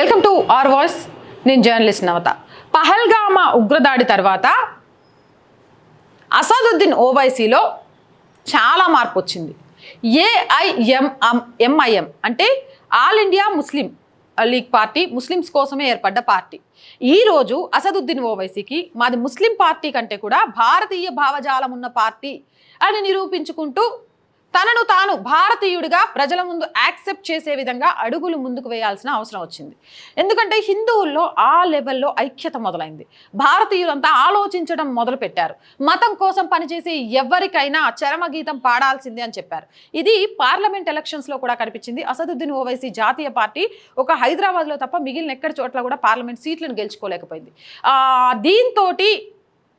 Welcome to R voice. నేను journalist నవత. పహల్గామా ఉగ్రదాడి తర్వాత అసదుద్దీన్ ఓవైసీలో చాలా మార్పు వచ్చింది. ఏఐఎంఎం ఎంఐఎం అంటే all India Muslim league party Muslims కోసమే ఏర్పడ్డ పార్టీ. ఈరోజు అసదుద్దీన్ ఓవైసీకి మాది ముస్లిం పార్టీ కంటే కూడా భారతీయ భావజాలం ఉన్న పార్టీ అని నిరూపించుకుంటూ తనను తాను భారతీయుడిగా ప్రజల ముందు యాక్సెప్ట్ చేసే విధంగా అడుగులు ముందుకు వేయాల్సిన అవసరం వచ్చింది. ఎందుకంటే హిందువుల్లో ఆ లెవెల్లో ఐక్యత మొదలైంది. భారతీయులంతా ఆలోచించడం మొదలుపెట్టారు. మతం కోసం పనిచేసే ఎవరికైనా చరమగీతం పాడాల్సిందే అని చెప్పారు. ఇది పార్లమెంట్ ఎలక్షన్స్లో కూడా కనిపించింది. అసదుద్దీన్ ఓవైసీ జాతీయ పార్టీ ఒక హైదరాబాద్లో తప్ప మిగిలిన ఎక్కడి చోట్ల కూడా పార్లమెంట్ సీట్లను గెలుచుకోలేకపోయింది. దీంతో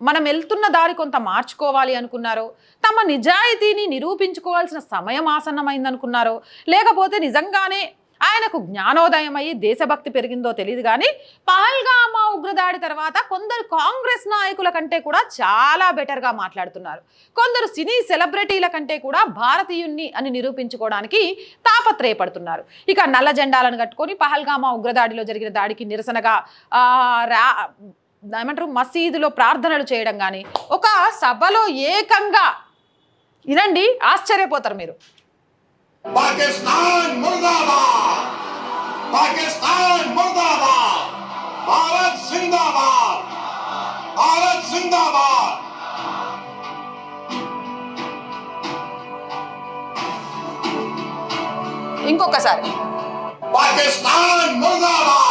మనం వెళ్తున్న దారి కొంత మార్చుకోవాలి అనుకున్నారో తమ నిజాయితీని నిరూపించుకోవాల్సిన సమయం ఆసన్నమైందనుకున్నారో లేకపోతే నిజంగానే ఆయనకు జ్ఞానోదయం అయ్యి దేశభక్తి పెరిగిందో తెలియదు కానీ పహల్గామా ఉగ్రదాడి తర్వాత కొందరు కాంగ్రెస్ నాయకుల కంటే కూడా చాలా బెటర్గా మాట్లాడుతున్నారు. కొందరు సినీ సెలబ్రిటీల కంటే కూడా భారతీయుణ్ణి అని నిరూపించుకోవడానికి తాపత్రయపడుతున్నారు. ఇక నల్ల జెండాలను కట్టుకొని పహల్గామా ఉగ్రదాడిలో జరిగిన దాడికి నిరసనగా రా ఏమంటారు మసీదులో ప్రార్థనలు చేయడం కానీ ఒక సభలో ఏకంగా ఇదండి ఆశ్చర్యపోతారు మీరు. ఇంకొకసారి. పాకిస్తాన్ ముర్దాబాద్!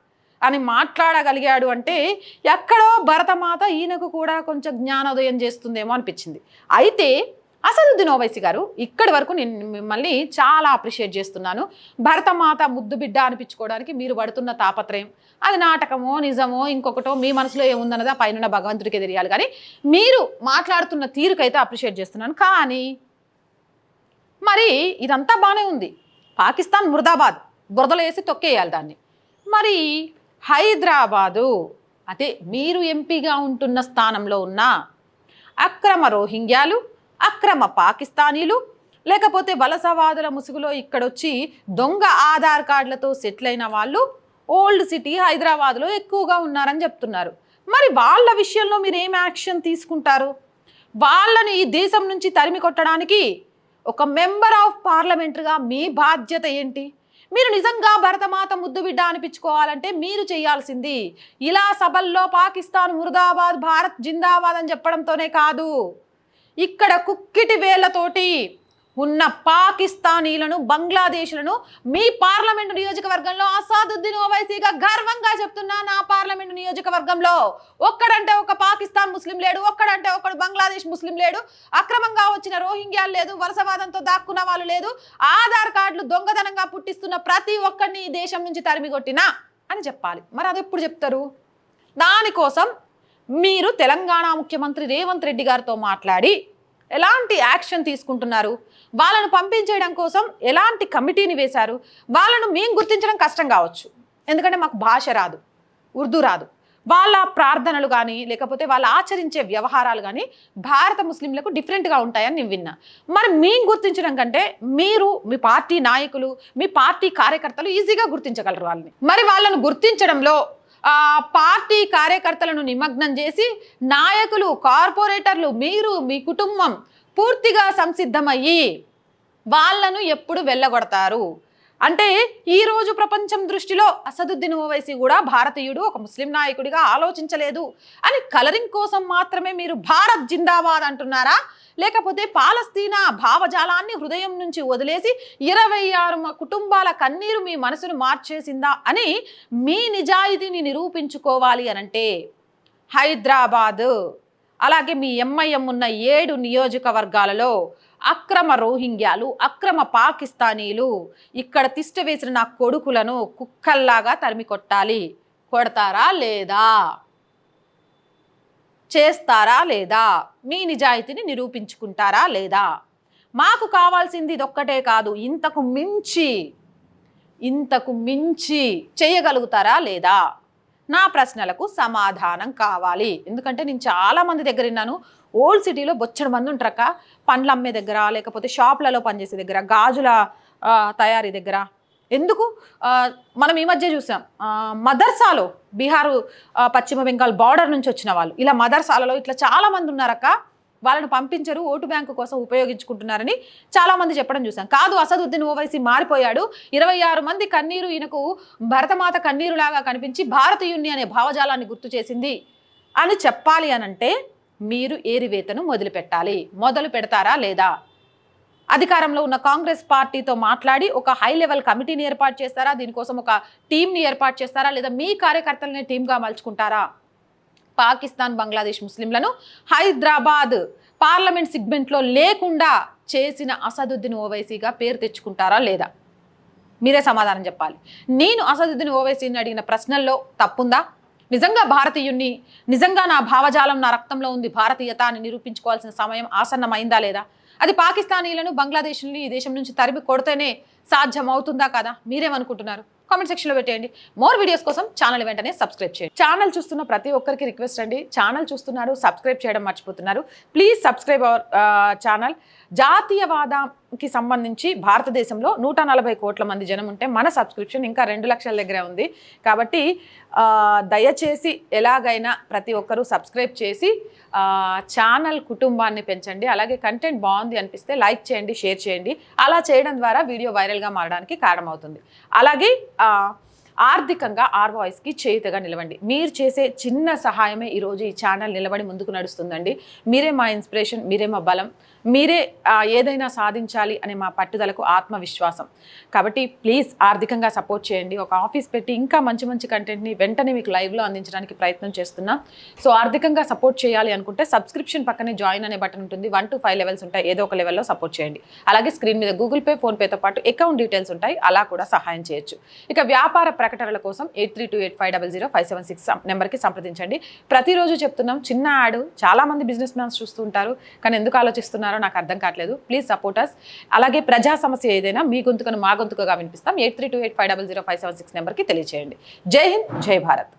అని మాట్లాడగలిగాడు అంటే ఎక్కడో భరతమాత ఈయనకు కూడా కొంచెం జ్ఞానోదయం చేస్తుందేమో అనిపించింది. అయితే అసదుద్దీన్ ఓవైసీ గారు ఇక్కడి వరకు నేను మిమ్మల్ని చాలా అప్రిషియేట్ చేస్తున్నాను. భరతమాత ముద్దు బిడ్డ అనిపించుకోవడానికి మీరు పడుతున్న తాపత్రయం అది నాటకమో నిజమో ఇంకొకటో మీ మనసులో ఏముందన్నదా పైన భగవంతుడికి తెలియాలి. కానీ మీరు మాట్లాడుతున్న తీరుకైతే అప్రిషియేట్ చేస్తున్నాను. కానీ మరి ఇదంతా బాగానే ఉంది. పాకిస్తాన్ ముర్దాబాద్ బురదలో వేసి తొక్కేయాలి దాన్ని. మరి హైదరాబాదు. అదే మీరు ఎంపీగా ఉంటున్న స్థానంలో ఉన్న అక్రమ రోహింగ్యాలు అక్రమ పాకిస్తానీలు లేకపోతే వలసవాదుల ముసుగులో ఇక్కడొచ్చి దొంగ ఆధార్ కార్డులతో సెటిల్ అయిన వాళ్ళు ఓల్డ్ సిటీ హైదరాబాద్లో ఎక్కువగా ఉన్నారని చెప్తున్నారు. మరి వాళ్ళ విషయంలో మీరు ఏం యాక్షన్ తీసుకుంటారు? వాళ్ళని ఈ దేశం నుంచి తరిమి కొట్టడానికి ఒక మెంబర్ ఆఫ్ పార్లమెంటరీగా మీ బాధ్యత ఏంటి? మీరు నిజంగా భరతమాత ముద్దు బిడ్డ అనిపించుకోవాలంటే మీరు చేయాల్సింది. ఇలా సభల్లో పాకిస్తాన్ ముర్దాబాద్ భారత్ జిందాబాద్ అని చెప్పడంతోనే కాదు. ఇక్కడ కుక్కిటి వేళ్ళతోటి ఉన్న పాకిస్తానీలను బంగ్లాదేశ్లను మీ పార్లమెంటు నియోజకవర్గంలో అసాదుద్దీన్ ఓవైసీగా గర్వంగా చెప్తున్నా నా పార్లమెంటు నియోజకవర్గంలో. ఒక్కడంటే ఒక పాకిస్తాన్ ముస్లిం లేడు ఒక్కడంటే ఒకడు బంగ్లాదేశ్ ముస్లిం లేడు అక్రమంగా వచ్చిన రోహింగ్యాలు లేదు వలసవాదంతో దాక్కున్న వాళ్ళు లేదు ఆధార్ కార్డులు దొంగతనంగా పుట్టిస్తున్న ప్రతి ఒక్కడిని ఈ దేశం నుంచి తరిమిగొట్టినా అని చెప్పాలి. మరి అది ఎప్పుడు చెప్తారు? దానికోసం మీరు తెలంగాణ ముఖ్యమంత్రి రేవంత్ రెడ్డి గారితో మాట్లాడి ఎలాంటి యాక్షన్ తీసుకుంటున్నారు? వాళ్ళను పంపించేయడం కోసం ఎలాంటి కమిటీని వేశారు? వాళ్ళను మేము గుర్తించడం కష్టం కావచ్చు. ఎందుకంటే మాకు భాష రాదు ఉర్దూ రాదు. వాళ్ళ ప్రార్థనలు కానీ లేకపోతే వాళ్ళు ఆచరించే వ్యవహారాలు కానీ భారత ముస్లింలకు డిఫరెంట్గా ఉంటాయని నేను విన్నా. మరి మేము గుర్తించడం కంటే మీరు మీ పార్టీ నాయకులు మీ పార్టీ కార్యకర్తలు ఈజీగా గుర్తించగలరు వాళ్ళని. మరి వాళ్ళను గుర్తించడంలో పార్టీ కార్యకర్తలను నిమగ్నం చేసి నాయకులు కార్పొరేటర్లు మీరు మీ కుటుంబం పూర్తిగా సంసిద్ధమయ్యి వాళ్ళను ఎప్పుడు వెళ్ళగొడతారు? అంటే ఈరోజు ప్రపంచం దృష్టిలో అసదుద్దీన్ ఓవైసీ కూడా భారతీయుడు ఒక ముస్లిం నాయకుడిగా ఆలోచించలేదు. అని కలరింగ్ కోసం మాత్రమే మీరు భారత్ జిందాబాద్ అంటున్నారా? లేకపోతే పాలస్తీనా భావజాలాన్ని హృదయం నుంచి వదిలేసి ఇరవై ఆరు కుటుంబాల కన్నీరు మీ మనసును మార్చేసిందా అని మీ నిజాయితీని నిరూపించుకోవాలి అనంటే హైదరాబాదు. అలాగే మీ ఎంఐఎం ఉన్న ఏడు నియోజకవర్గాలలో అక్రమ రోహింగ్యాలు అక్రమ పాకిస్తానీలు ఇక్కడ తిష్ట వేసిన నా కొడుకులను కుక్కల్లాగా తరిమి కొట్టాలి. కొడతారా లేదా? చేస్తారా లేదా? మీ నిజాయితీని నిరూపించుకుంటారా లేదా? మాకు కావాల్సింది ఇదొక్కటే కాదు ఇంతకు మించి ఇంతకు మించి చేయగలుగుతారా లేదా? నా ప్రశ్నలకు సమాధానం కావాలి. ఎందుకంటే నేను చాలా మంది దగ్గర విన్నాను ఓల్డ్ సిటీలో బొచ్చడి మంది ఉంటారక్క. పండ్లు అమ్మే దగ్గర లేకపోతే షాప్లలో పనిచేసే దగ్గర గాజుల తయారీ దగ్గర. ఎందుకు? మనం ఈ మధ్య చూసాం మదర్సాలో బీహారు పశ్చిమ బెంగాల్ బార్డర్ నుంచి వచ్చిన వాళ్ళు. ఇలా మదర్సాలలో ఇట్లా చాలా మంది ఉన్నారక్క. వాళ్ళను పంపించరు ఓటు బ్యాంకు కోసం ఉపయోగించుకుంటున్నారని చాలా మంది చెప్పడం చూసాం కాదు అసదుద్దీన్ ఓవైసీ మారిపోయాడు. ఇరవై ఆరు మంది కన్నీరు ఈయనకు భరతమాత కన్నీరులాగా కనిపించి భారతీయుణ్ణి అనే భావజాలాన్ని గుర్తు చేసింది. అని చెప్పాలి అనంటే మీరు ఏరివేతను మొదలుపెట్టాలి. మొదలు పెడతారా లేదా? అధికారంలో ఉన్న కాంగ్రెస్ పార్టీతో మాట్లాడి ఒక హై లెవెల్ కమిటీని ఏర్పాటు చేస్తారా? దీనికోసం ఒక టీంని ఏర్పాటు చేస్తారా? లేదా మీ కార్యకర్తలనే టీంగా మలుచుకుంటారా? పాకిస్తాన్ బంగ్లాదేశ్ ముస్లింలను హైదరాబాద్ పార్లమెంట్ సిగ్మెంట్లో లేకుండా చేసిన అసదుద్దీన్ ఓవైసీగా పేరు తెచ్చుకుంటారా లేదా? మీరే సమాధానం చెప్పాలి. నేను అసదుద్దీన్ ఓవైసీని అడిగిన ప్రశ్నల్లో తప్పుందా? నిజంగా భారతీయుణ్ణి నిజంగా నా భావజాలం నా రక్తంలో ఉంది భారతీయత అని నిరూపించుకోవాల్సిన సమయం ఆసన్నమైందా లేదా? అది పాకిస్తానీలను బంగ్లాదేశ్ని ఈ దేశం నుంచి తరిమి కొడితేనే సాధ్యం అవుతుందా కదా? మీరేమనుకుంటున్నారు? కామెంట్ సెక్షన్లో పెట్టేయండి. మోర్ వీడియోస్ కోసం ఛానల్ వెంటనే సబ్స్క్రైబ్ చేయండి. ఛానల్ చూస్తున్న ప్రతి ఒక్కరికి రిక్వెస్ట్ అండి. ఛానల్ చూస్తున్నారు సబ్స్క్రైబ్ చేయడం మర్చిపోతున్నారు. ప్లీజ్ సబ్స్క్రైబ్ అవర్ ఛానల్ కి సంబంధించి భారతదేశంలో నూట నలభై కోట్ల మంది జనం ఉంటే మన సబ్స్క్రిప్షన్ ఇంకా రెండు లక్షల దగ్గరే ఉంది. కాబట్టి దయచేసి ఎలాగైనా ప్రతి ఒక్కరూ సబ్స్క్రైబ్ చేసి ఛానల్ కుటుంబాన్ని పెంచండి. అలాగే కంటెంట్ బాగుంది అనిపిస్తే లైక్ చేయండి షేర్ చేయండి. అలా చేయడం ద్వారా వీడియో వైరల్గా మారడానికి కారణమవుతుంది. అలాగే ఆర్థికంగా ఆర్ వాయిస్కి చేయుతగా నిలవండి. మీరు చేసే చిన్న సహాయమే ఈరోజు ఈ ఛానల్ నిలబడి ముందుకు నడుస్తుందండి. మీరే మా ఇన్స్పిరేషన్ మీరే మా బలం మీరే ఏదైనా సాధించాలి అనే మా పట్టుదలకు ఆత్మవిశ్వాసం. కాబట్టి ప్లీజ్ ఆర్థికంగా సపోర్ట్ చేయండి. ఒక ఆఫీస్ పెట్టి ఇంకా మంచి మంచి కంటెంట్ని వెంటనే మీకు లైవ్లో అందించడానికి ప్రయత్నం చేస్తున్నాం. సో ఆర్థికంగా సపోర్ట్ చేయాలి అనుకుంటే సబ్స్క్రిప్షన్ పక్కనే జాయిన్ అనే బటన్ ఉంటుంది. వన్ టు ఫైవ్ లెవెల్స్ ఉంటాయి. ఏదో ఒక లెవెల్లో సపోర్ట్ చేయండి. అలాగే స్క్రీన్ మీద గూగుల్ పే ఫోన్పేతో పాటు అకౌంట్ డీటెయిల్స్ ఉంటాయి. అలా కూడా సహాయం చేయొచ్చు. ఇక వ్యాపార ప్రకటనల కోసం eight three two eight five double zero five seven six నెంబర్కి సంప్రదించండి. ప్రతిరోజు చెప్తున్నాం చిన్న యాడ్ చాలామంది బిజినెస్ మ్యాన్స్ చూస్తూ ఉంటారు కానీ ఎందుకు ఆలోచిస్తున్నారో నాకు అర్థం కావట్లేదు. ప్లీజ్ సపోర్ట్ అస్ అలాగే ప్రజా సమస్య ఏదైనా మీ గొంతుకను మా గొంతుకగా వినిపిస్తాం. Eight three two eight five double zero five seven six నెంబర్కి తెలియజేయండి జై హింద్ జై భారత్.